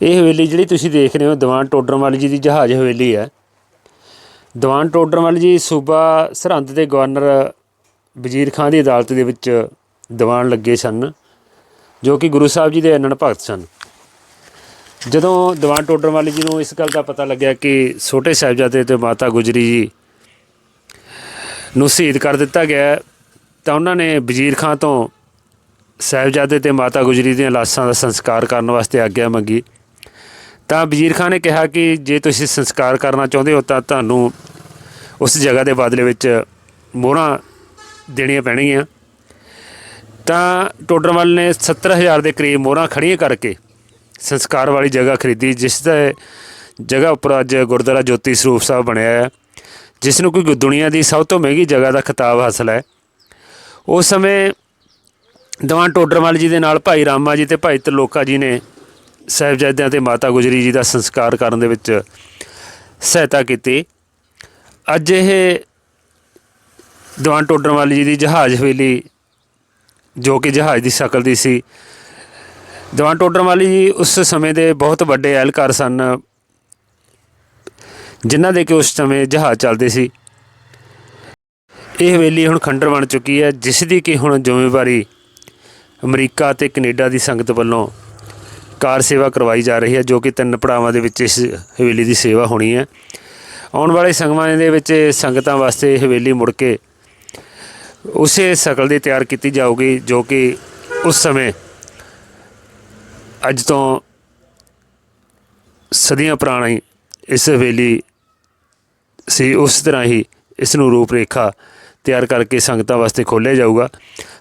ਇਹ ਹਵੇਲੀ ਜਿਹੜੀ ਤੁਸੀਂ ਦੇਖ ਰਹੇ ਹੋ, ਦੀਵਾਨ ਟੋਡਰਮੱਲ ਜੀ ਦੀ ਜਹਾਜ਼ ਹਵੇਲੀ ਹੈ। ਦੀਵਾਨ ਟੋਡਰਮੱਲ ਜੀ ਸੂਬਾ ਸਰਹੰਦ ਦੇ ਗਵਰਨਰ ਵਜ਼ੀਰ ਖਾਨ ਦੀ ਅਦਾਲਤ ਦੇ ਵਿੱਚ ਦੀਵਾਨ ਲੱਗੇ ਸਨ, ਜੋ ਕਿ ਗੁਰੂ ਸਾਹਿਬ ਜੀ ਦੇ ਅਨੰਨ ਭਗਤ ਸਨ। ਜਦੋਂ ਦੀਵਾਨ ਟੋਡਰਮੱਲ ਜੀ ਨੂੰ ਇਸ ਗੱਲ ਦਾ ਪਤਾ ਲੱਗਿਆ ਕਿ ਛੋਟੇ ਸਾਹਿਬਜ਼ਾਦੇ ਤੇ ਮਾਤਾ ਗੁਜਰੀ ਜੀ ਨੂੰ ਸ਼ਹੀਦ ਕਰ ਦਿੱਤਾ ਗਿਆ ਤਾਂ ਉਹਨਾਂ ਨੇ ਵਜ਼ੀਰ ਖਾਨ ਤੋਂ ਸਾਹਿਬਜ਼ਾਦੇ ਤੇ ਮਾਤਾ ਗੁਜਰੀ ਦੀਆਂ ਲਾਸ਼ਾਂ ਦਾ ਸੰਸਕਾਰ ਕਰਨ ਵਾਸਤੇ ਆਗਿਆ ਮੰਗੀ। ਤਾਂ ਵਜ਼ੀਰ ਖਾਨ ਨੇ ਕਿਹਾ ਕਿ ਜੇ ਤੁਸੀਂ ਸੰਸਕਾਰ ਕਰਨਾ ਚਾਹੁੰਦੇ ਹੋ ਤਾਂ ਤੁਹਾਨੂੰ ਉਸ ਜਗ੍ਹਾ ਦੇ ਬਦਲੇ ਵਿੱਚ ਮੋਹਰਾਂ ਦੇਣੀਆਂ ਪੈਣਗੀਆਂ। ਤਾਂ ਟੋਡਰਵਾਲ ਨੇ 70000 ਦੇ ਕਰੀਬ ਮੋਹਰਾਂ ਖੜੀਆਂ ਕਰਕੇ ਸੰਸਕਾਰ ਵਾਲੀ ਜਗ੍ਹਾ ਖਰੀਦੀ, ਜਿਸ ਦਾ ਜਗ੍ਹਾ ਉੱਪਰ ਅੱਜ ਗੁਰਦੁਆਰਾ ਜੋਤੀ ਸਰੂਪ ਸਾਹਿਬ ਬਣਿਆ ਹੈ, ਜਿਸ ਨੂੰ ਕੋਈ ਦੁਨੀਆ ਦੀ ਸਭ ਤੋਂ ਮਹਿੰਗੀ ਜਗ੍ਹਾ ਦਾ ਖਿਤਾਬ ਹਾਸਲ ਹੈ। ਉਸ ਸਮੇਂ ਦੀਵਾਨ ਟੋਡਰਵਾਲ ਜੀ ਦੇ ਨਾਲ ਭਾਈ ਰਾਮਾ ਜੀ ਤੇ ਭਾਈ ਤਰਲੋਕਾ ਜੀ ਨੇ ਸਾਹਿਬਜ਼ਾਦਿਆਂ ਤੇ ਮਾਤਾ ਗੁਜਰੀ ਜੀ ਦਾ ਸੰਸਕਾਰ ਕਰਨ ਦੇ ਵਿੱਚ ਸਹਾਇਤਾ ਕੀਤੀ। ਅੱਜ ਇਹ ਦੀਵਾਨ ਟੋਡਰਮੱਲ ਜੀ ਦੀ ਜਹਾਜ਼ ਹਵੇਲੀ, ਜੋ ਕਿ ਜਹਾਜ਼ ਦੀ ਸ਼ਕਲ ਦੀ ਸੀ। ਦੀਵਾਨ ਟੋਡਰਮੱਲ ਜੀ ਉਸ ਸਮੇਂ ਦੇ ਬਹੁਤ ਵੱਡੇ ਅਹਿਲਕਾਰ ਸਨ, ਜਿਨ੍ਹਾਂ ਦੇ ਕਿ ਉਸ ਸਮੇਂ ਜਹਾਜ਼ ਚੱਲਦੇ ਸੀ। ਇਹ ਹਵੇਲੀ ਹੁਣ ਖੰਡਰ ਬਣ ਚੁੱਕੀ ਹੈ ਜਿਸ ਦੀ ਕਿ ਹੁਣ ਜ਼ਿੰਮੇਵਾਰੀ ਅਮਰੀਕਾ ਤੇ ਕੈਨੇਡਾ ਦੀ ਸੰਗਤ ਵੱਲੋਂ ਕਾਰ ਸੇਵਾ ਕਰਵਾਈ ਜਾ ਰਹੀ ਹੈ, ਜੋ ਕਿ ਤਿੰਨ ਪੜਾਵਾਂ ਦੇ ਵਿੱਚ ਇਸ ਹਵੇਲੀ ਦੀ ਸੇਵਾ ਹੋਣੀ ਹੈ। ਆਉਣ ਵਾਲੇ ਸੰਗਮਾਂ ਦੇ ਵਿੱਚ ਸੰਗਤਾਂ ਵਾਸਤੇ ਹਵੇਲੀ ਮੁੜ ਕੇ ਉਸੇ ਸ਼ਕਲ ਦੀ ਤਿਆਰ ਕੀਤੀ ਜਾਊਗੀ, ਜੋ ਕਿ ਉਸ ਸਮੇਂ ਅੱਜ ਤੋਂ ਸਦੀਆਂ ਪੁਰਾਣੀ ਇਸ ਹਵੇਲੀ ਸੀ। ਉਸ ਤਰ੍ਹਾਂ ਹੀ ਇਸ ਨੂੰ ਰੂਪ ਰੇਖਾ ਤਿਆਰ ਕਰਕੇ ਸੰਗਤਾਂ ਵਾਸਤੇ ਖੋਲ੍ਹਿਆ ਜਾਊਗਾ।